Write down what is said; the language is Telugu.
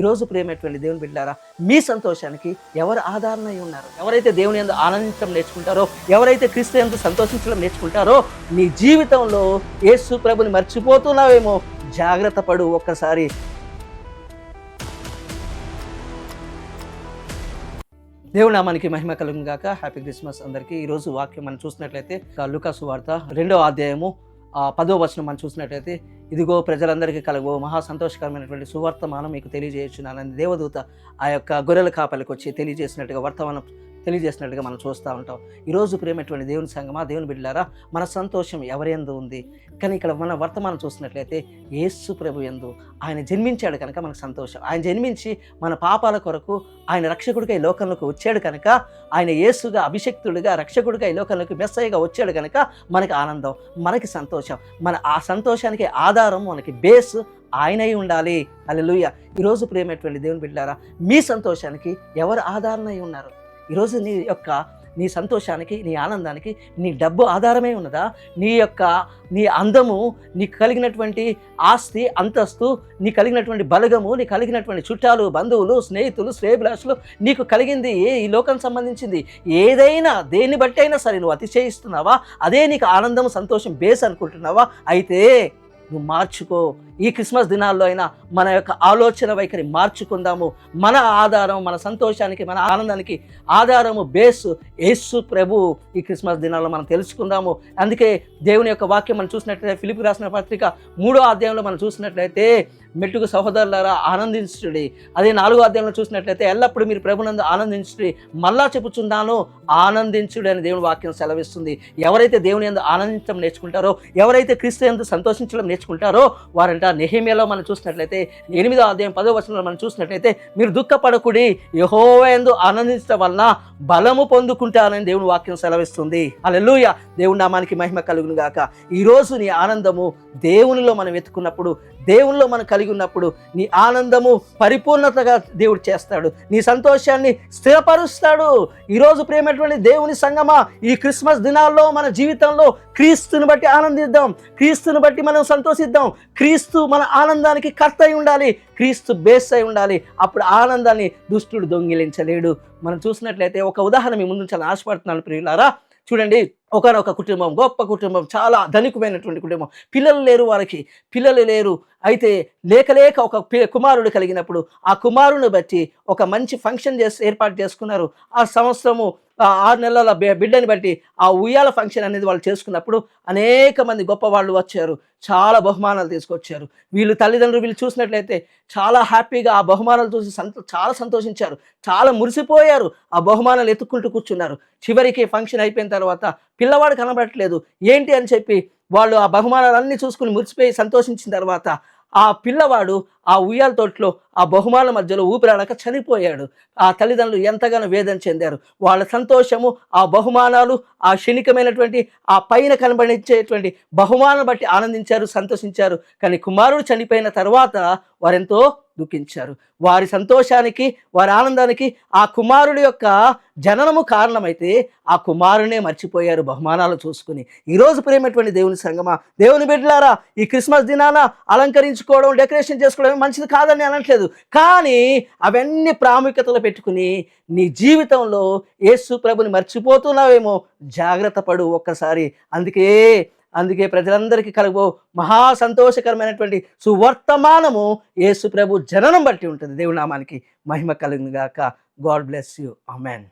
ఈరోజు ప్రేమటువంటి దేవుని బిడ్డారా మీ సంతోషానికి ఎవరు ఆధారణ అయి ఉన్నారు? ఎవరైతే దేవుని ఎందు ఆనందించడం నేర్చుకుంటారో ఎవరైతే క్రీస్తు ఎందు సంతోషించడం నేర్చుకుంటారో నీ జీవితంలో యేసు ప్రభుని మర్చిపోతున్నావేమో. జాగ్రత్త పడు ఒక్కసారి. దేవుడు నామానికి మహిమ కలుగు గాక. హ్యాపీ క్రిస్మస్ అందరికీ. ఈరోజు వాక్యం మనం చూసినట్లయితే లుకాసు వార్త రెండో అధ్యాయము ఆ పదో వచనం మనం చూసినట్లయితే ఇదిగో ప్రజలందరికీ కలుగు. మహా సంతోషకరమైనటువంటి సువర్తమానం మీకు తెలియజేయచ్చున్నానని దేవదూత ఆ యొక్క గొర్రెల కాపలికి వచ్చి తెలియజేసినట్టుగా వర్తమానం తెలియజేసినట్టుగా మనం చూస్తూ ఉంటాం. ఈరోజు ప్రేమటువంటి దేవుని సంగమా దేవుని బిడ్డారా మన సంతోషం ఎవరెందు ఎందు ఉంది? కానీ ఇక్కడ మన వర్తమానం చూసినట్లయితే యేసు ప్రభు ఎందు. ఆయన జన్మించాడు కనుక మనకు సంతోషం. ఆయన జన్మించి మన పాపాల కొరకు ఆయన రక్షకుడిగా ఈ లోకంలోకి వచ్చాడు కనుక ఆయన యేసుగా అభిషక్తుడిగా రక్షకుడిగా ఈ లోకంలోకి మెస్సయ్యగా వచ్చాడు కనుక మనకి ఆనందం మనకి సంతోషం. మన ఆ సంతోషానికి ఆధారం మనకి బేస్ ఆయనై ఉండాలి. అల్లెలుయ్య ఈరోజు ప్రేమటువంటి దేవుని బిడ్డారా మీ సంతోషానికి ఎవరు ఆధారణ అయి ఉన్నారు? ఈరోజు నీ యొక్క నీ సంతోషానికి నీ ఆనందానికి నీ డబ్బు ఆధారమే ఉన్నదా? నీ యొక్క నీ అందము నీకు కలిగినటువంటి ఆస్తి అంతస్తు నీ కలిగినటువంటి బలగము నీ కలిగినటువంటి చుట్టాలు బంధువులు స్నేహితులు శ్రేభిలాషులు నీకు కలిగింది ఏ ఈ లోకం సంబంధించింది? ఏదైనా దేన్ని బట్టి అయినా సరే నువ్వు అతిశయిస్తున్నావా? అదే నీకు ఆనందం సంతోషం బేస్ అనుకుంటున్నావా? అయితే నువ్వు మార్చుకో. ఈ క్రిస్మస్ దినాల్లో అయినా మన యొక్క ఆలోచన వైఖరి మార్చుకుందాము. మన ఆధారం మన సంతోషానికి మన ఆనందానికి ఆధారము బేస్ యేసు ప్రభు ఈ క్రిస్మస్ దినాల్లో మనం తెలుసుకుందాము. అందుకే దేవుని యొక్క వాక్యం మనం చూసినట్లయితే ఫిలిపి రాసిన పత్రిక మూడో అధ్యాయంలో మనం చూసినట్లయితే మెట్టుకు సహోదరులారా ఆనందించుడి. అదే నాలుగో అధ్యాయంలో చూసినట్లయితే ఎల్లప్పుడూ మీరు ప్రభునందు ఆనందించుడి. మళ్ళా చెప్పుచున్నాను ఆనందించుడి అని దేవుని వాక్యం సెలవిస్తుంది. ఎవరైతే దేవుని ఎందు ఆనందించడం నేర్చుకుంటారో ఎవరైతే క్రీస్తు ఎందు సంతోషించడం నేర్చుకుంటారో వారంట నెహిమేలో మనం చూసినట్లయితే ఎనిమిదో అధ్యాయం పదో వచనంలో మనం చూసినట్లయితే మీరు దుఃఖపడకుడి యహోవేందు ఆనందించడం వలన బలము పొందుకుంటానని దేవుని వాక్యం సెలవిస్తుంది. అలెలుయ దేవుని నామానికి మహిమ కలుగును గాక. ఈరోజు నీ ఆనందము దేవునిలో మనం వెతుకున్నప్పుడు దేవునిలో మనం కలిగి ఉన్నప్పుడు నీ ఆనందము పరిపూర్ణతగా దేవుడు చేస్తాడు. నీ సంతోషాన్ని స్థిరపరుస్తాడు. ఈరోజు ప్రేమటువంటి దేవుని సంగమా ఈ క్రిస్మస్ దినాల్లో మన జీవితంలో క్రీస్తుని బట్టి ఆనందిద్దాం. క్రీస్తుని బట్టి మనం సంతోషిద్దాం. క్రీస్తు మన ఆనందానికి కర్త అయి ఉండాలి. క్రీస్తు బేస్ అయి ఉండాలి. అప్పుడు ఆనందాన్ని దుష్టుడు దొంగిలించలేడు. మనం చూసినట్లయితే ఒక ఉదాహరణ మీ ముందు చాలా ఆశపడుతున్నాను ప్రియులారా. చూడండి ఒకనొక కుటుంబం గొప్ప కుటుంబం చాలా ధనికమైనటువంటి కుటుంబం. పిల్లలు లేరు వారికి పిల్లలు లేరు. అయితే లేకలేక ఒక పి- కుమారుడు కలిగినప్పుడు ఆ కుమారుని బట్టి ఒక మంచి ఫంక్షన్ చేసి ఏర్పాటు చేసుకున్నారు. ఆ సంవత్సరము ఆ ఆరు నెలల బిడ్డని బట్టి ఆ ఉయ్యాల ఫంక్షన్ అనేది వాళ్ళు చేసుకున్నప్పుడు అనేక మంది గొప్ప వాళ్ళు వచ్చారు. చాలా బహుమానాలు తీసుకొచ్చారు. వీళ్ళు తల్లిదండ్రులు వీళ్ళు చూసినట్లయితే చాలా హ్యాపీగా ఆ బహుమానాలు చూసి సంతో చాలా సంతోషించారు. చాలా మురిసిపోయారు. ఆ బహుమానాలు ఎత్తుక్కుంటూ కూర్చున్నారు. చివరికి ఫంక్షన్ అయిపోయిన తర్వాత పిల్లవాడు కనబడట్లేదు. ఏంటి అని చెప్పి వాళ్ళు ఆ బహుమానాలన్నీ చూసుకుని మురిసిపోయి సంతోషించిన తర్వాత ఆ పిల్లవాడు ఆ ఉయ్యాల తోటలో ఆ బహుమానాల మధ్యలో ఊపిరాడక చనిపోయాడు. ఆ తల్లిదండ్రులు ఎంతగానో వేదన చెందారు. వాళ్ళ సంతోషము ఆ బహుమానాలు ఆ క్షణికమైనటువంటి ఆ పైన కనబడించేటువంటి బహుమానం బట్టి ఆనందించారు సంతోషించారు. కానీ కుమారుడు చనిపోయిన తర్వాత వారెంతో దుఃఖించారు. వారి సంతోషానికి వారి ఆనందానికి ఆ కుమారుడి యొక్క జననము కారణమైతే ఆ కుమారునే మర్చిపోయారు బహుమానాలు చూసుకుని. ఈరోజు ప్రేమటువంటి దేవుని సంగమా దేవుని బిడ్డలారా ఈ క్రిస్మస్ దినాన అలంకరించుకోవడం డెకరేషన్ చేసుకోవడం మంచిది కాదని అనట్లేదు. కానీ అవన్నీ ప్రాముఖ్యతలు పెట్టుకుని నీ జీవితంలో యేసు ప్రభుని మర్చిపోతున్నావేమో జాగ్రత్త పడు ఒక్కసారి. అందుకే అందుకే ప్రజలందరికీ కలుగు మహా సంతోషకరమైనటువంటి సువర్తమానము యేసు ప్రభు జననం బట్టి ఉంటుంది. దేవునామానికి మహిమ కలుగును గాడ్ బ్లెస్ యూ. అమెన్